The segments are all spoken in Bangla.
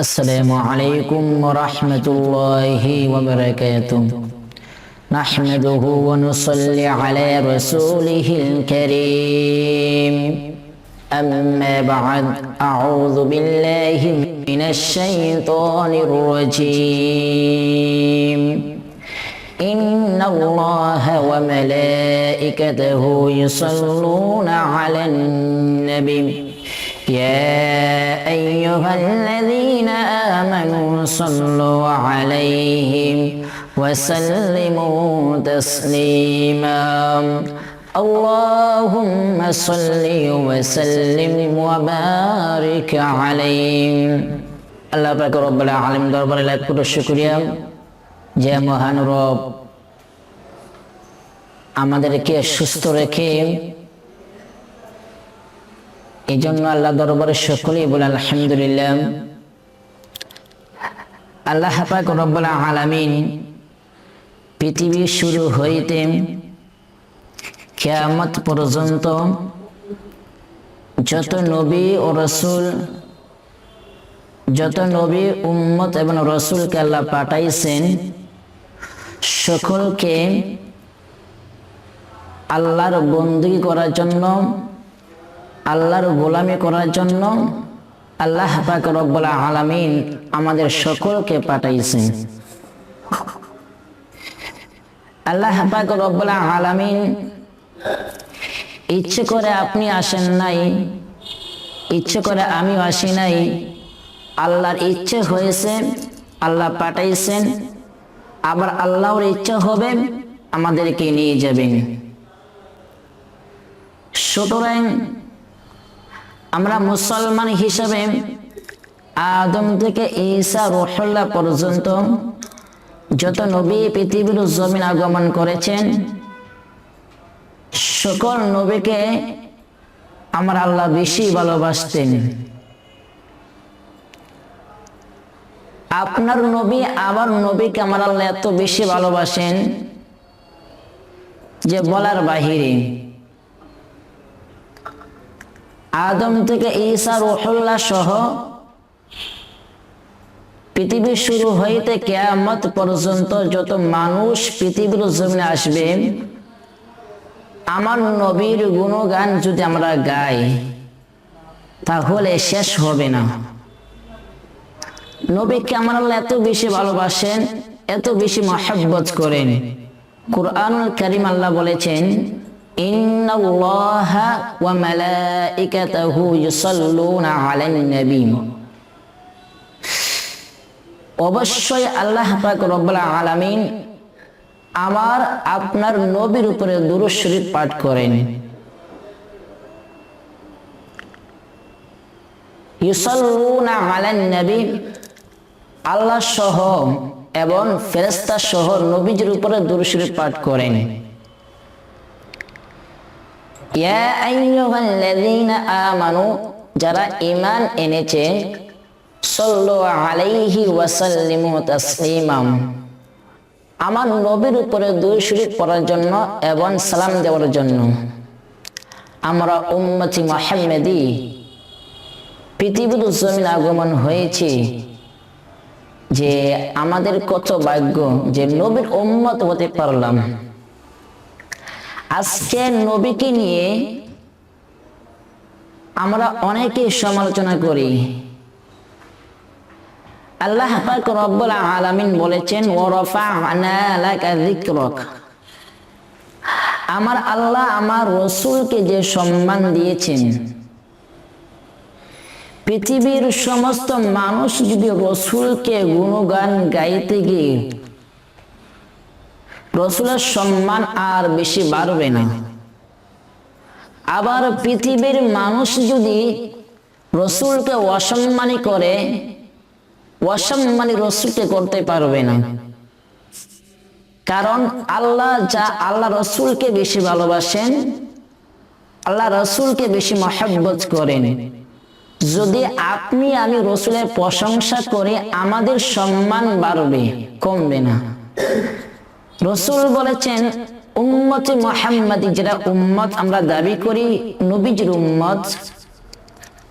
السلام عليكم ورحمة الله وبركاته. نحمده ونصلي على رسوله الكريم. أما بعد أعوذ بالله من الشيطان الرجيم. إن الله وملائكته يصلون على النبي. يا أيها الذين آمنوا صلوا عليه وسلموا تسليما اللهم صل وسلم وبارك عليه আল্লাহ পাক রব্বুল আলামিন দরবারে লাখ কোটি শুকরিয়া যে মহান রব আমাদেরকে সুস্থ রেখে এই জন্য আল্লাহ দরবারে সকলেই বলে, আলহামদুলিল্লাহ। আল্লাহ পাক রব্বুল আলামিন পৃথিবী শুরু হইতে কিয়ামত পর্যন্ত যত নবী ও রসুল, যত নবী উম্মত এবং রসুলকে আল্লাহ পাঠাইছেন, সকলকে আল্লাহর বন্দী করার জন্য আল্লাহর গোলামি করার জন্য আল্লাহ পাক রব্বুল আলামিন আমাদের সকলকে পাঠাইছেন। আল্লাহ পাক রব্বুল আলামিন ইচ্ছে করে আপনি আসেন নাই, ইচ্ছে করে আমি আসি নাই, আল্লাহর ইচ্ছে হয়েছে, আল্লাহ পাঠাইছেন, আবার আল্লাহর ইচ্ছা হবে আমাদেরকে নিয়ে যাবেন। সুতরাং আমরা মুসলমান হিসাবে আদম থেকে ঈসা রহল্লা পর্যন্ত যত নবী পৃথিবীর জমিন আগমন করেছেন, সকল নবীকে আমার আল্লাহ বেশি ভালোবাসতেন। আপনার নবী আবার নবীকে আমার আল্লাহ এত বেশি ভালোবাসেন যে বলার বাহিরে। আদম থেকে ঈসা রহুল্লাহ সহ পৃথিবী শুরু হইতে কেয়ামত পর্যন্ত যত মানুষ পৃথিবীর জমিনে আসবে, আমার নবীর গুণগান যদি আমরা গাই, তাহলে শেষ হবে না। নবীকে আমার আল্লাহ এত বেশি ভালোবাসেন, এত বেশি মহাব্বত করেন। কোরআনুল করিম আল্লাহ বলেছেন অবশ্যই আল্লাহ আলামিন আমার আপনার নবীর উপরে পাঠ করেন। নবী, আল্লাহ সহ এবং ফেরেস্তা সহ নবীজির উপরে দুরূদ পাঠ করেন। যারা ঈমান এনেছে আলাইহি আমার নবীর উপরে দুই শরীফ পড়ার জন্য এবং সালাম দেওয়ার জন্য। আমরা উম্মতি মুহাম্মাদি, পৃথিবীর জমিন আগমন হয়েছে। যে আমাদের কত ভাগ্য যে নবীর উম্মত হতে পারলাম। আজকে নবীকে নিয়ে আমরা অনেকে সমালোচনা করি। আল্লাহ পাক রব্বুল আলামিন বলেছেন রাফা'না লাকা আমার আল্লাহ আমার রসুলকে যে সম্মান দিয়েছেন, পৃথিবীর সমস্ত মানুষ যদি রসুলকে গুণগান গাইতে গিয়ে রসুলের সম্মান আর বেশি বাড়বে না। আবার পৃথিবীর মানুষ যদি রসুলকে অসম্মানী করে, অসম্মানী রসুলকে করতে পারবে না। কারণ আল্লাহ যা আল্লাহ রসুলকে বেশি ভালোবাসেন, আল্লাহ রসুলকে বেশি মহাব্বত করেন। যদি আপনি আমি রসুলের প্রশংসা করে আমাদের সম্মান বাড়বে, কমবে না। রসুল বলেছেন, উম্মতে মোহাম্মদি যেটা উম্মত আমরা দাবি করি, নবীজির উম্মত,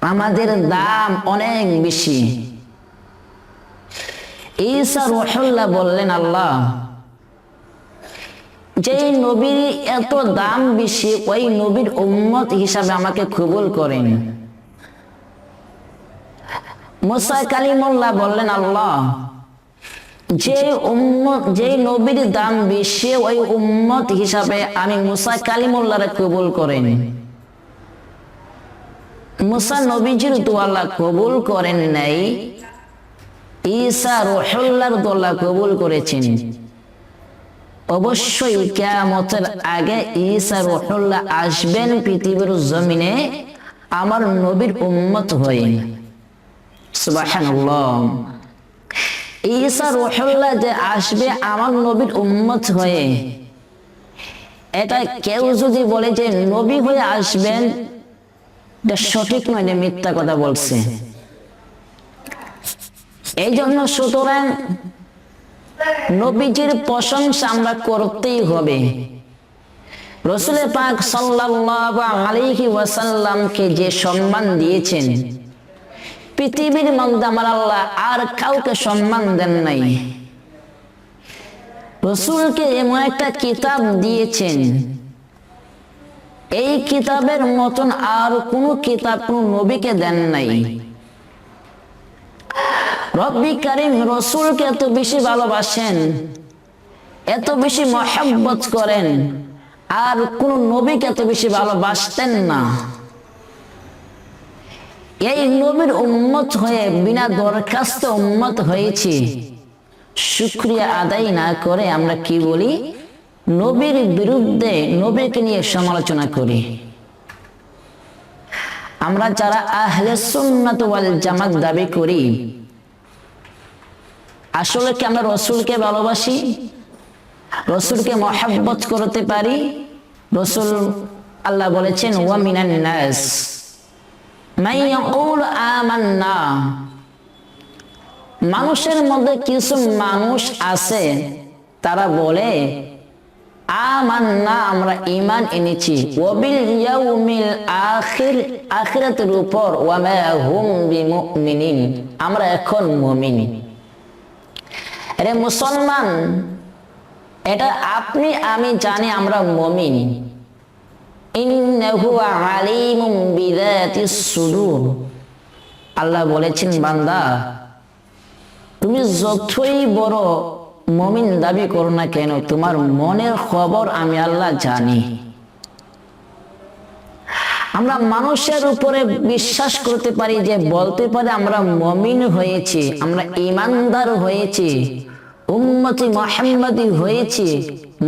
আমাদের দাম অনেক বেশি। বললেন, আল্লাহ যে নবীর এত দাম বেশি, ওই নবীর উম্মত হিসাবে আমাকে কবুল করেন। মুসা কালিমুল্লাহ বললেন, আল্লাহ যে উম্মত, যে নবীর বেশি, ওই উম্মত হিসাবে আমি মুসা কবুল করেন। মুসা নবীজির কবুল করেন নাই। ঈসা কবুল করেছেন। অবশ্যই কেয়ামতের আগে ঈসা রহুল্লাহ আসবেন পৃথিবীর জমিনে, আমার নবীর উম্মত হয়ে। সুবহানাল্লাহ। ঈসা রহুল্লাহ যে আসবে আমার নবীর উম্মত হয়ে। এটা কেউ যদি বলে যে নবী হয়ে আসবেন, এটা সঠিক নয় মিথ্যা কথা বলছে। এই জন্য সুতরাং নবীজির প্রশংসা আমরা করতেই হবে। রসুলের পাক সাল্লাল্লাহু আলাইহি ওয়াসাল্লামকে যে সম্মান দিয়েছেন পৃথিবীর মধ্যে আমার আল্লাহ আর কাউকে সম্মান দেন নাই। রসুলকে এমন একটা কিতাব দিয়েছেন। এই কিতাবের মতন আর কোন কিতাব কোন নবীকে দেন নাই। রব্বি কারিম রসুলকে এত বেশি ভালোবাসেন, এত বেশি মহাব্বত করেন, আর কোন নবীকে এত বেশি ভালোবাসতেন না। এই নবীর উম্মত হয়ে বিনা দরখাস্ত উম্মত হয়েছি। শুক্রিয়া আদায় না করে আমরা কি বলি? নবীর বিরুদ্ধে নবীকে নিয়ে সমালোচনা করি। আমরা যারা আহলে সুন্নাত ওয়াল জামাত দাবি করি, আসলে কি আমরা রসুলকে ভালোবাসি? রসুলকে মহাব্বত করতে পারি? রসুল আল্লাহ বলেছেন, ওয়া মিনান নাস। আমান্না। মানুষের মধ্যে কিছু মানুষ আছে, তারা বলে, আমান্না, আমরা ঈমান এনেছি। ওয়াবিল ইয়াউমিল আখির, আখিরাতের উপর, ওয়া মা হুম বিমুমিনিন, আমরা এখন মুমিন। আরে মুসলমান, এটা আপনি, আমি জানি আমরা মমিন। আল্লাহ বলেছেন, বান্দা, তুমি যতই বড় মমিন দাবি করো না কেন, তোমার মনের খবর আমি আল্লাহ জানি। আমরা মানুষের উপরে বিশ্বাস করতে পারি যে, বলতে পারে আমরা মমিন হয়েছি, আমরা ইমানদার হয়েছি। উম্মতি মোহাম্মদি হয়েছি।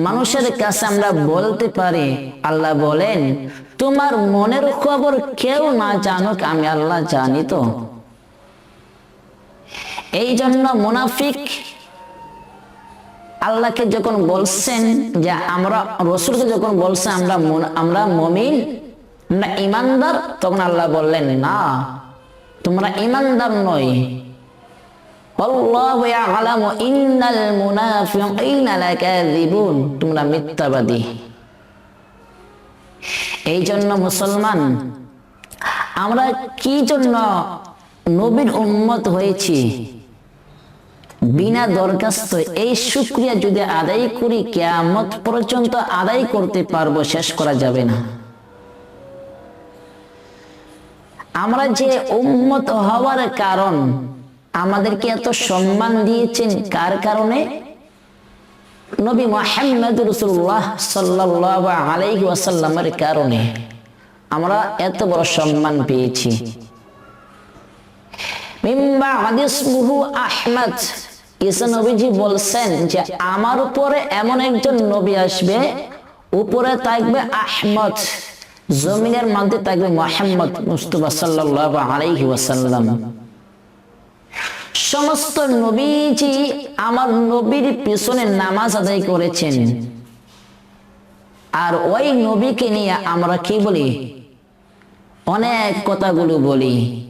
মানুষের কাছে আমরা বলতে পারি, আল্লাহ বলেন, তোমার মনের খবর কেউ না জানুক, আমি আল্লাহ জানি তো। এই জন্য মুনাফিক আল্লাহকে যখন বলছেন যে আমরা, রসুলকে যখন বলছে আমরা আমরা মমিন, আমরা ইমানদার তখন আল্লাহ বললেন, না, তোমরা ইমানদার নয় আল্লাহু ইয়ালামু ইন্নাল মুনাফিকিনা লাকাযিবুন। তোমরা মিথ্যাবাদী। মুসলমান, আমরা কি জন্য নবীর উম্মত হয়েছি? বিনা দরখাস্ত এই শুক্রিয়া যদি আদায় করি, কেয়ামত পর্যন্ত আদায় করতে পারব, শেষ করা যাবে না। আমরা যে উম্মত হওয়ার কারণ আমাদেরকে এত সম্মান দিয়েছেন কার কারণে? নবী মোহাম্মদ রসুল্লাহ সাল্লাহ আলাইহি ওয়াসাল্লামের কারণে আমরা এত বড় সম্মান পেয়েছি। আহমদ ঈসা বলছেন যে, আমার উপরে এমন একজন নবী আসবে, উপরে থাকবে আহমদ, জমিনের মধ্যে থাকবে মোহাম্মদ মুস্তফা সাল্লাল্লাহু আলাইহি ওয়াসাল্লাম। সমস্ত নবীজি আমার নবীর পিছনে নামাজ আদায় করেছেন। আর ওই নবীকে নিয়ে আমরা কি বলি? অনেক কথাগুলো বলি।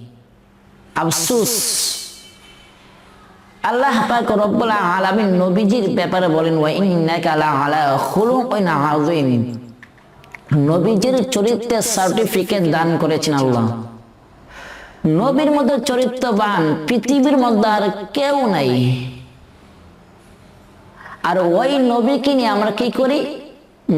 আফসুস। আল্লাহ পাক রব্বুল আলামিন নবীজির ব্যাপারে বলেন, ওয়া ইন্নাকা লা আলা খুলুকিন আযীম। নবীজির চরিত্রের সার্টিফিকেট দান করেছেন আল্লাহ। নবীর মধ্যে চরিত্রবান পৃথিবীর মধ্যে আর কেউ নাই। আর ওই নবীকে নিয়ে আমরা কি করি?